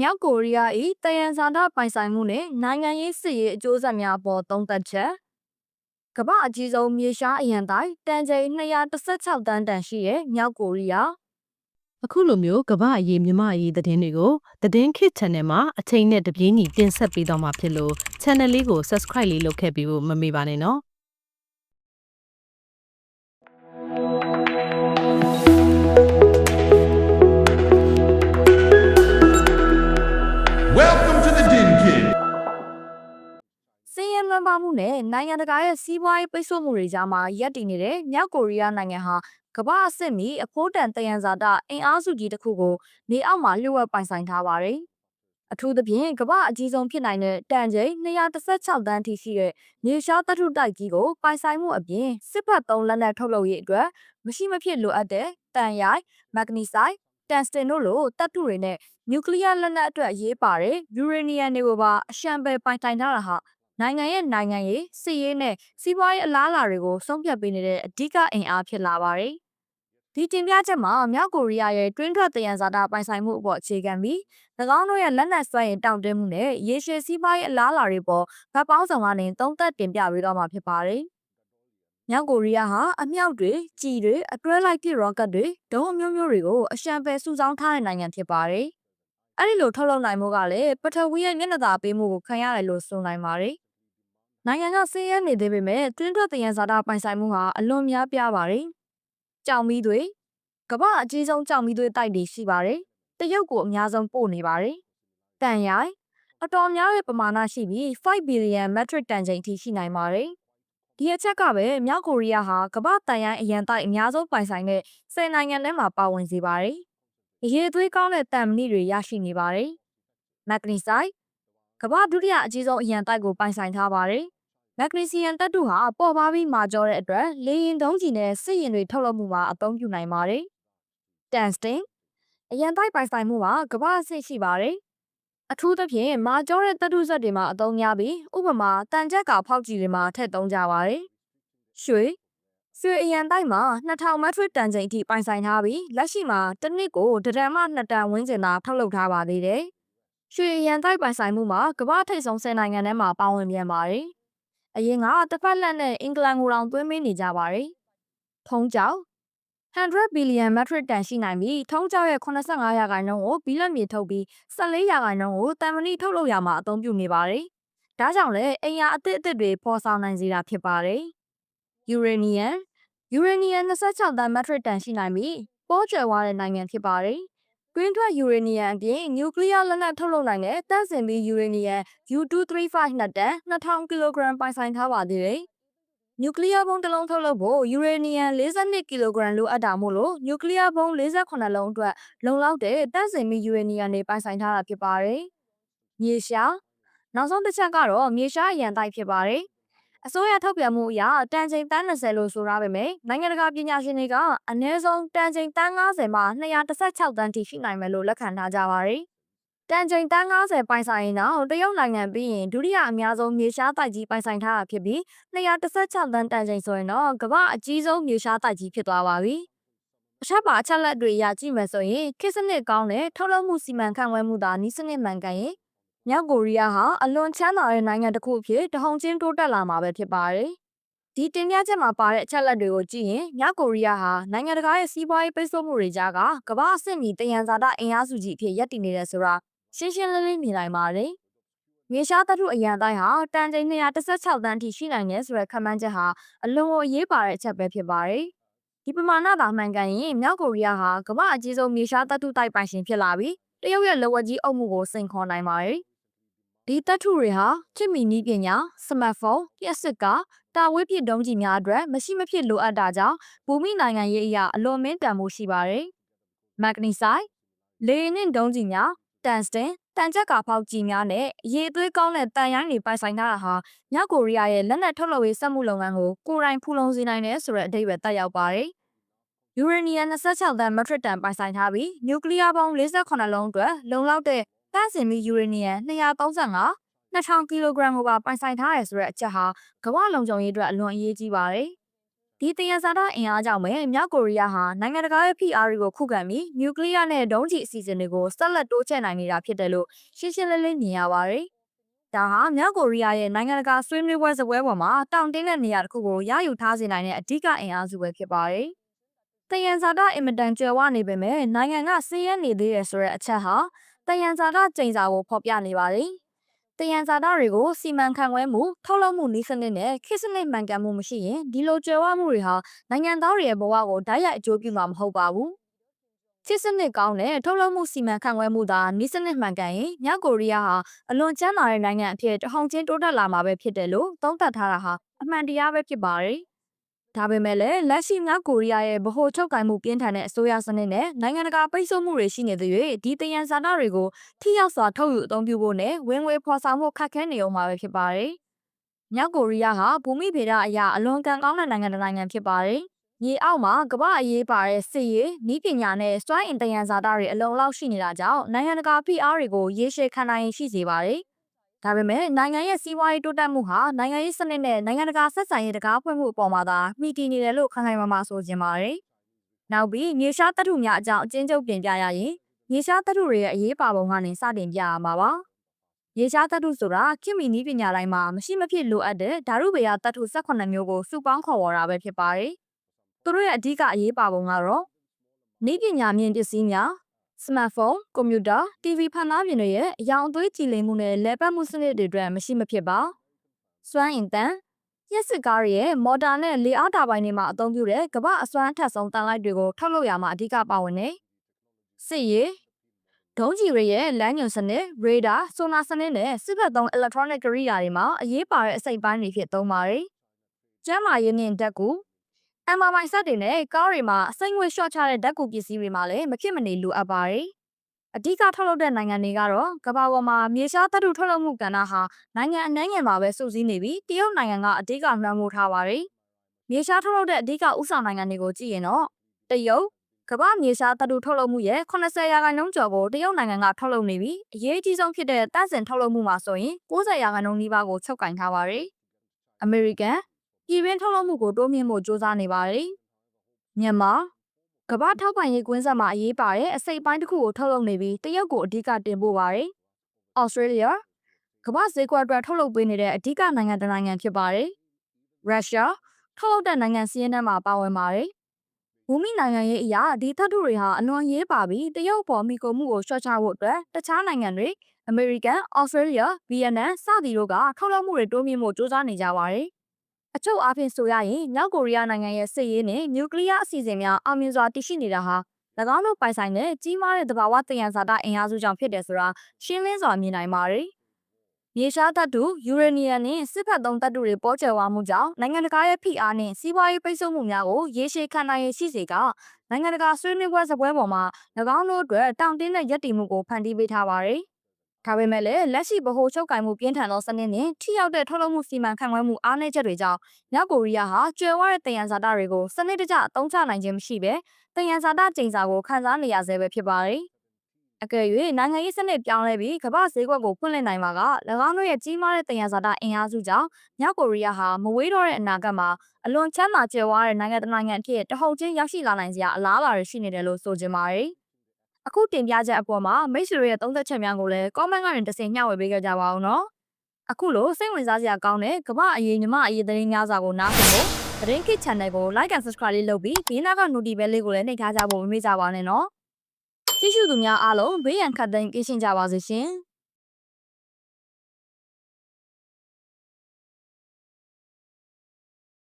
မြောက်ကိုရီးယား၏တယံဇာတပိုင်ဆိုင်မှုနှင့်နိုင်ငံရေးစစ်ရေးအကျိုးဆက်များအပေါ်သုံးသပ်ချက်ကမ္ဘာအကြီးဆုံးမြေရှားအရန်တိုင်းတန်ချိန်216တန်းတန်ရှိတဲ့မြောက်ကိုရီးယားအခုလိုမျိုးကမ္ဘာအရေးမြမအရေးသတင်းတွေကိုသတင်းခစ် channel မှာအချိန်နဲ့တပြေးညီတင်ဆက်ပေးတော့မှာဖြစ်လို့ channel လေးကို subscribe လေးလုပ်ခဲ့ပြီးဖို့မမေ့ပါနဲ့နော် လွန်ပါမှုနဲ့နိုင်ငံတကာရဲ့စီးပွားရေးပိတ်ဆို့မှုတွေကြားမှာရပ်တည်နေတဲ့မြောက်ကိုရီးယားနိုင်ငံဟာကမ္ဘာအဆင့်မီအဖိုးတန်တယံဇာတအင်အားစုကြီးတစ်ခုကိုနေအောက်မှာလျှို့ဝှက်ပိုင်ဆိုင်ထားပါတယ်။အထူးသဖြင့်ကမ္ဘာအကြီးဆုံးဖြစ်နိုင်တဲ့တန်ချိန်216တန်းထိရှိတဲ့မြေရှားသတ္ထုတိုက်ကြီးကိုပိုင်ဆိုင်မှုအပြင်စစ်ဖက်သုံးလက်နက်ထုတ်လုပ်ရေးအတွက်မရှိမဖြစ်လိုအပ်တဲ့တန်ရိုက်မက်ဂနီဆိုက်တန်စတင်တို့လိုတပ်ထုတွေနဲ့နျူကလ িয়ার လက်နက်အတွက်အရေးပါတဲ့ယူရေနီယံတွေကိုပါအရှံပယ်ပိုင်ဆိုင်ထားတာဟာ နိုင်ငံရဲ့နိုင်ငံရေးစစ်ရေးနဲ့စီးပွားရေးအလားအလာတွေကိုဆုံးဖြတ်ပေးနေတဲ့အဓိကအင်အားဖြစ်လာပါတယ်။ဒီတင်ပြချက်မှာမြောက်ကိုရီးယားရဲ့တွင်းထွက်တယံဇာတာပိုင်ဆိုင်မှုအပေါ်အခြေခံပြီး၎င်းတို့ရဲ့လက်နက်စွမ်းရည်တောင့်တင်းမှုနဲ့ရေရှည်စီးပွားရေးအလားအလာတွေပေါ်ဗတ်ပေါင်းဆောင်ကနေသုံးသပ်တင်ပြပေးတော့မှာဖြစ်ပါတယ်။မြောက်ကိုရီးယားဟာအမြောက်တွေ၊ကြည်တွေ၊အတွဲလိုက်ပစ်ရော့ကတ်တွေဒုံးအမျိုးမျိုးတွေကိုအရှံပယ်စုဆောင်းထားတဲ့နိုင်ငံဖြစ်ပါတယ်။အဲ့ဒီလိုထုတ်လုပ်နိုင်မှုကလည်းပထဝီရဲ့မျက်နှာသာပေးမှုကိုခံရတယ်လို့ဆိုနိုင်ပါတယ်။ နိုင်ငံကဆင်းရဲနေသေးပေမဲ့တွင်းထွက်တယံဇာတာပိုင်ဆိုင်မှုဟာအလွန်များပြားပါတယ်။ကြောင်မီးတွေကမ္ဘာအကြီးဆုံးကြောင်မီးသွေးတိုက်တွေရှိပါတယ်။တရုတ်ကိုအများဆုံးပို့နေပါတယ်။တန်ရိုင်အတော်များတဲ့ပမာဏရှိပြီး5 billion metric တန်ချိန်ထိရှိနိုင်ပါတယ်။ဒီအချက်ကပဲမြောက်ကိုရီးယားဟာကမ္ဘာတန်ရိုင်အရန်တိုက်အများဆုံးပိုင်ဆိုင်တဲ့ဆယ်နိုင်ငံထဲမှာပါဝင်စေပါတယ်။အရေးသွေးကောင်းတဲ့တန်မဏိတွေရရှိနေပါတယ်။မက်ဂနီဆိုက်ကမ္ဘာဒုတိယအကြီးဆုံးအရန်တိုက်ကိုပိုင်ဆိုင်ထားပါတယ်။ မက်ဂနီဆီယမ်တပ်တုဟာပေါ်ပါပြီးမာကျောတဲ့အတွက်လေရင်တုံးကြီးနဲ့စစ်ရင်တွေထုတ်လုပ်မှုမှာအသုံးပြုနိုင်ပါတယ်။တန်စတင်အရန်တိုက်ပိုင်ဆိုင်မှုဟာကမ္ဘာအဆင့်ရှိပါတယ်။အထူးသဖြင့်မာကျောတဲ့တပ်တုဇက်တွေမှာအသုံးများပြီးဥပမာတန်ကြက်ကဖောက်ကြီးတွေမှာထည့်သုံးကြပါတယ်။ရွှေရွှေအရန်တိုက်မှာ2000မက်ထရစ်တန်ချိန်အထိပိုင်ဆိုင်ထားပြီးလက်ရှိမှာတစ်နှစ်ကိုတဒံမှ2တန်ဝန်းကျင်သာထုတ်လုပ်ထားပါသေးတယ်။ရွှေအရန်တိုက်ပိုင်ဆိုင်မှုမှာကမ္ဘာထိပ်ဆုံး10နိုင်ငံထဲမှာပါဝင်ပြန်ပါတယ်။ အရင်ကတစ်ဖက်လက်နဲ့အင်္ဂလန်ကိုတောင်သွင်းမင်းနေကြပါတယ်။ထုံးကြောက်100 billion metric တန်ရှိနိုင်ပြီးထုံးကြောက်ရဲ့85ရာခိုင်နှုန်းကိုဘီလက်မြေထုတ်ပြီး14ရာခိုင်နှုန်းကိုတန်မဏိထုတ်လုပ်ရမှာအသုံးပြုနေပါတယ်။ဒါကြောင့်လည်းအိမ်ယာအသစ်အသစ်တွေပေါ်ဆောင်နိုင်စေတာဖြစ်ပါတယ်။ uranium uranium 26တန် metric တန်ရှိနိုင်ပြီးပေါ်ကျွယ်ဝတဲ့နိုင်ငံဖြစ်ပါတယ်။ တွင်းထွက် uranium အပြင်နျူကလ িয়ার လက်နက်ထုတ်လုပ်နိုင်တဲ့တန့်စင်ပြီး uranium U235 နှစ်တန်2000ကီလိုဂရမ်ပိုင်ဆိုင်ထားပါသေးတယ်။နျူကလ িয়ার ဘုံတစ်လုံးထုတ်လုပ်ဖို့ uranium 42ကီလိုဂရမ်လိုအပ်တာမို့လို့နျူကလ িয়ার ဘုံ48လုံးအတွက်လုံလောက်တဲ့တန့်စင်ပြီး uranium တွေပိုင်ဆိုင်ထားတာဖြစ်ပါတယ်။မြေရှားနောက်ဆုံးတစ်ချက်ကတော့မြေရှားအရန်တိုက်ဖြစ်ပါတယ်။ အစိုးရထုတ်ပြန်မှုအရတန်ချိန်တန်း20လို့ဆိုရပါမယ်။နိုင်ငံတကာပညာရှင်တွေကအနည်းဆုံးတန်ချိန်တန်း90မှ216တန်းထိရှိနိုင်မယ်လို့လက်ခံထားကြပါတယ်။တန်ချိန်တန်း90ပိုင်ဆိုင်ရင်တော့တရုတ်နိုင်ငံပြီးရင်ဒုတိယအများဆုံးမြေရှားတိုက်ကြီးပိုင်ဆိုင်ထားတာဖြစ်ပြီး216တန်းတန်ချိန်ဆိုရင်တော့ကမ္ဘာအကြီးဆုံးမြေရှားတိုက်ကြီးဖြစ်သွားပါပြီ။အထက်ပါအချက်လက်တွေအရကြည့်မယ်ဆိုရင်ခေတ်စနစ်ကောင်းတဲ့ထုတ်လုပ်မှုစီမံခန့်ခွဲမှုသာနည်းစနစ်မှန်ကန်ရင် မြောက်ကိုရီးယားဟာအလွန်ချမ်းသာတဲ့နိုင်ငံတစ်ခုအဖြစ်တဟုန်ချင်းတိုးတက်လာမှာပဲဖြစ်ပါတယ်။ဒီတင်ပြချက်မှာပါတဲ့အချက်လက်တွေကိုကြည့်ရင်မြောက်ကိုရီးယားဟာနိုင်ငံတကာရဲ့စီးပွားရေးပိတ်ဆို့မှုတွေကြားကကမ္ဘာအဆင့်မီတယံဇာတအင်အားစုကြီးအဖြစ်ရပ်တည်နေတယ်ဆိုတာရှင်းရှင်းလင်းလင်းမြင်နိုင်ပါတယ်။မြေရှားသတ္ထုအရန်တိုင်းဟာတန်ချိန်216တန်းထိရှိနိုင်တယ်ဆိုတဲ့ခန့်မှန်းချက်ဟာအလွန်ကိုအရေးပါတဲ့အချက်ပဲဖြစ်ပါတယ်။ဒီပမာဏသာမှန်ကန်ရင်မြောက်ကိုရီးယားဟာကမ္ဘာအကြီးဆုံးမြေရှားသတ္ထုတိုက်ပိုင်ရှင်ဖြစ်လာပြီးတရုတ်ရဲ့လက်ဝက်ကြီးအုပ်မှုကိုစိန်ခေါ်နိုင်ပါတယ်။ ဒီတပ်ထုတွေဟာချစ်မီနီးပညာစမတ်ဖုန်းလျှက်စစ်ကားတာဝေးပစ်ဒုံးကြီးများအတွက်မရှိမဖြစ်လိုအပ်တာကြောင့်ဘူမိနိုင်ငံရေးအရာအလွန်မင်းတန်မှုရှိပါတယ်။မက်ဂနီဆိုက်လေယာဉ်နဲ့ဒုံးကြီးများတန်စတင်တန်ကြက်ကဖောက်ကြီးများနဲ့အရေးသွေးကောင်းတဲ့တန်ရိုင်းတွေပိုင်ဆိုင်ထားတာဟာမြောက်ကိုရီးယားရဲ့လက်နက်ထုတ်လုပ်ရေးစက်မှုလုပ်ငန်းကိုကိုယ်တိုင်ဖူလုံစေနိုင်တယ်ဆိုတဲ့အဓိပ္ပာယ်တက်ရောက်ပါတယ်။ယူရေနီယံ26တန်မက်ထရစ်တန်ပိုင်ဆိုင်ထားပြီးနျူကလ িয়ার ပေါင်း48လုံးအတွက်လုံလောက်တဲ့ တန့်စင်ပြီးယူရေနီယံ235 2000ကီလိုဂရမ်ကိုပါပိုင်ဆိုင်ထားရဆိုတဲ့အချက်ဟာကမ္ဘာလုံခြုံရေးအတွက်အလွန်အရေးကြီးပါတယ်ဒီတယံဇာတအင်အားကြောင့်ပဲမြောက်ကိုရီးယားဟာနိုင်ငံတကာရဲ့ဖိအားတွေကိုခုခံပြီးနျူကလ িয়ার နဲ့ဒုံးကျည်အစီအစဉ်တွေကိုဆက်လက်တိုးချဲ့နိုင်နေတာဖြစ်တယ်လို့ရှင်းရှင်းလင်းလင်းမြင်ရပါတယ်။ဒါဟာမြောက်ကိုရီးယားရဲ့နိုင်ငံတကာဆွေးနွေးပွဲစပွဲပေါ်မှာတောင်တင်းတဲ့နေရာတစ်ခုကိုရယူထားစေနိုင်တဲ့အဓိကအင်အားစုပဲဖြစ်ပါတယ်။တယံဇာတအင်မတန်ကျွယ်ဝနေပေမဲ့နိုင်ငံကစည်ရဲနေသေးတယ်ဆိုတဲ့အချက်ဟာ တယံဇာတကျိန်စာကိုဖော်ပြနေပါတယ်။တယံဇာတတွေကိုစီမံခန့်ခွဲမှုထုတ်လုပ်မှုနည်းစနစ်နဲ့ခေတ်စနစ်မှန်ကန်မှုမရှိရင်ဒီလိုကျွယ်ဝမှုတွေဟာနိုင်ငံသားတွေရဲ့ဘဝကိုဓာတ်ရိုက်အကျိုးပြုမှာမဟုတ်ပါဘူး။ခေတ်စနစ်ကောင်းတဲ့ထုတ်လုပ်မှုစီမံခန့်ခွဲမှုသာနည်းစနစ်မှန်ကန်ရင်မြောက်ကိုရီးယားဟာအလွန်ကျန်းမာတဲ့နိုင်ငံအဖြစ်တဟောင်ချင်းတိုးတက်လာမှာပဲဖြစ်တယ်လို့သုံးသပ်ထားတာဟာအမှန်တရားပဲဖြစ်ပါတယ်။ ဒါပေမဲ့လည်းလက်ရှိမြောက်ကိုရီးယားရဲ့ဗဟိုချုပ်ကိုင်မှုပြင်းထန်တဲ့အစိုးရစနစ်နဲ့နိုင်ငံတကာပိတ်ဆို့မှုတွေရှိနေသေး၍ဒီတယံဇာတာတွေကိုထိရောက်စွာထုတ်ယူအသုံးပြုဖို့နဲ့ဝင်ငွေဖော်ဆောင်မှုခက်ခဲနေအောင်မှာပဲဖြစ်ပါတယ်။မြောက်ကိုရီးယားဟာဘူမိဗေဒအရာအလွန်ကံကောင်းတဲ့နိုင်ငံတစ်နိုင်ငံဖြစ်ပါတယ်။မြေအောက်မှာကမ္ဘာအရေးပါတဲ့စစ်ရေး၊ဤပညာနဲ့စွမ်းအင်တယံဇာတာတွေအလုံလောက်ရှိနေတာကြောင့်နိုင်ငံတကာဖိအားတွေကိုရေရှည်ခံနိုင်ရရှိစေပါတယ်။ ဒါပေမဲ့နိုင်ငံရဲ့စီးပွားရေးတိုးတက်မှုဟာနိုင်ငံရေးစနစ်နဲ့နိုင်ငံတကာဆက်ဆံရေးတကားဖွင့်မှုအပေါ်မှာသာမှီတည်နေတယ်လို့ခိုင်ခိုင်မာမာဆိုချင်ပါတယ်။နောက်ပြီးမြေရှားတပ်ထုများအကြောင်းအကျဉ်းချုပ်ပြင်ပြရရင်မြေရှားတပ်ထုတွေရဲ့အရေးပါပုံကနေစတင်ပြရမှာပါ။မြေရှားတပ်ထုဆိုတာခင်မီနီးပညာတိုင်းမှာမရှိမဖြစ်လိုအပ်တဲ့ဓာတုဗေယတပ်ထု18မျိုးကိုစုပေါင်းခေါ်ဝေါ်တာပဲဖြစ်ပါတယ်။သူတို့ရဲ့အဓိကအရေးပါပုံကတော့နီးပညာမြင့်ပစ္စည်းများ စမတ်ဖုန်း၊ကွန်ပျူတာ TV ဖန်သားပြင်တွေရဲ့အယောင်အသွေးကြည်လင်မှုနဲ့လဲပတ်မှုစနစ်တွေအတွက်မရှိမဖြစ်ပါ။စွမ်းအင်တန်ရက်စစ်ကားတွေရဲ့မော်တာနဲ့လေအားတာပိုင်တွေမှာအသုံးပြုတဲ့ကမ္ဘာအစွမ်းထက်ဆုံးတန်လိုက်တွေကိုထုတ်လုပ်ရမှာအဓိကပါဝင်နေ။စစ်ရေးဒုံးကျည်တွေရဲ့လမ်းညွန်စနစ်၊ရေဒါ၊ဆိုနာစနစ်နဲ့စစ်ဘက်သုံး electronic ကိရိယာတွေမှာအရေးပါတဲ့အစိတ်ပိုင်းတွေဖြစ်သုံးပါတယ်။ကျန်းမာရေးနဲ့ဓာတ်ကူ အမ်မာမိုင်ဆက်တွေနဲ့ကားတွေမှာအစိမ့်ငွေရှော့ချတဲ့ဓာတ်ကူပစ္စည်းတွေမှာလည်းမဖြစ်မနေလိုအပ်ပါတယ်။အဓိကထုတ်လုပ်တဲ့နိုင်ငံတွေကတော့ကမ္ဘာပေါ်မှာမြေရှားသတ္တုထုတ်လုပ်မှုကဏ္ဍဟာနိုင်ငံအနှံ့ငယ်မှာပဲစုစည်းနေပြီးတရုတ်နိုင်ငံကအဓိကလွှမ်းမိုးထားပါတယ်။မြေရှားထုတ်လုပ်တဲ့အဓိကဥဆောင်နိုင်ငံတွေကိုကြည့်ရင်တော့တရုတ်ကမ္ဘာမြေရှားသတ္တုထုတ်လုပ်မှုရဲ့80ရာခိုင်နှုန်းကျော်ကိုတရုတ်နိုင်ငံကထုတ်လုပ်နေပြီးအရေးကြီးဆုံးဖြစ်တဲ့တန့်စင်ထုတ်လုပ်မှုမှာဆိုရင်90ရာခိုင်နှုန်းနီးပါးကိုချုပ်ကင်ထားပါတယ်။အမေရိကန် ပြည်တွင်းထုတ်လုပ်မှုကိုတိုးမြှင့်ဖို့ကြိုးစားနေပါတယ်။မြန်မာကမ္ဘာထောက်ပံ့ရေးကွင်းဆက်မှာအရေးပါတဲ့အစိပ်ပိုင်းတစ်ခုကိုထုတ်လုပ်နေပြီးတရုတ်ကိုအဓိကတင်ပို့ပါတယ်။ Australia ကမ္ဘာဈေးကွက်အတွက်ထုတ်လုပ်ပေးနေတဲ့အဓိကနိုင်ငံတစ်နိုင်ငံဖြစ်ပါတယ်။ Russia ထုတ်လုပ်တဲ့နိုင်ငံစီးရင်ထဲမှာပါဝင်ပါတယ်။ဘူမိနိုင်ငံရေးအရာဒီသတ္တုတွေဟာအလွန်ရေးပါပြီးတရုတ်ပေါ်မိကုန်မှုကိုရှော့ချဖို့အတွက်တခြားနိုင်ငံတွေ American, Australia, Vietnam စသည်တို့ကထုတ်လုပ်မှုတွေတိုးမြှင့်ဖို့ကြိုးစားနေကြပါတယ် အချုပ်အားဖြင့်ဆိုရရင်မြောက်ကိုရီးယားနိုင်ငံရဲ့စစ်ရေးနဲ့နျူကလ িয়ার အစီအစဉ်များအောင်မြင်စွာတည်ရှိနေတာဟာ၎င်းတို့ပိုင်ဆိုင်တဲ့ကြီးမားတဲ့သဘာဝတယံဇာတအင်အားစုကြောင့်ဖြစ်တယ်ဆိုတာရှင်းလင်းစွာမြင်နိုင်ပါတယ်။မြေရှားသတ္တုယူရေနီယံနဲ့စစ်ဖက်သုံးသတ္တုတွေပေါ်ကျယ်ဝမှုကြောင့်နိုင်ငံတကာရဲ့ဖိအားနဲ့စီးပွားရေးပိတ်ဆို့မှုများကိုရေရှည်ခံနိုင်ရရှိစေကနိုင်ငံတကာဆွေးနွေးပွဲစပွဲပေါ်မှာ၎င်းတို့အတွက်တောင့်တင်းတဲ့ရည်တည်မှုကိုဖန်တီးပေးထားပါတယ်။ ဒါပေမဲ့လည်းလက်ရှိဗဟိုချုပ်ကိုင်မှုပြင်းထန်သောစနစ်နဲ့ထိရောက်တဲ့ထုတ်လုပ်မှုစီမံခန့်ခွဲမှုအားနည်းချက်တွေကြောင့်မြောက်ကိုရီးယားဟာကျွယ်ဝတဲ့တယံဇာတတွေကိုစနစ်တကျအသုံးချနိုင်ခြင်းမရှိဘဲတယံဇာတကျိန်စာကိုခန်းစားနေရဆဲပဲဖြစ်ပါတယ်။အကယ်၍နိုင်ငံရေးစနစ်ပြောင်းလဲပြီးကမ္ဘာဈေးကွက်ကိုဖွင့်လှစ်နိုင်မှာက၎င်းတို့ရဲ့ကြီးမားတဲ့တယံဇာတအင်အားစုကြောင့်မြောက်ကိုရီးယားဟာမဝေးတော့တဲ့အနာဂတ်မှာအလွန်ချမ်းသာကြွယ်ဝတဲ့နိုင်ငံတစ်နိုင်ငံအဖြစ်တဟုတ်ချင်းရောက်ရှိလာနိုင်စရာအလားအလာတွေရှိနေတယ်လို့ဆိုချင်ပါတယ်။ အခုတင်ပြချက်အပေါ်မှာမိတ်ဆွေရဲ့သုံးသက်ချက်များကိုလည်း comment ကနေတစ်စင်မျှဝေပေးကြကြပါဦးနော်။အခုလိုစိတ်ဝင်စားစရာကောင်းတဲ့ကမ္ဘာအရေးညီမအရေးသတင်းများစွာကိုနားဆင်ဖို့သတင်း kit channel ကို like and subscribe လေးလုပ်ပြီးဘေးနားက notification လေးကိုလည်းနှိပ်ထားကြဖို့မမေ့ကြပါနဲ့နော်။ကြည့်ရှုသူများအားလုံးဘေးရန်ခတ်သိမ်းကင်းရှင်းကြပါစေရှင်။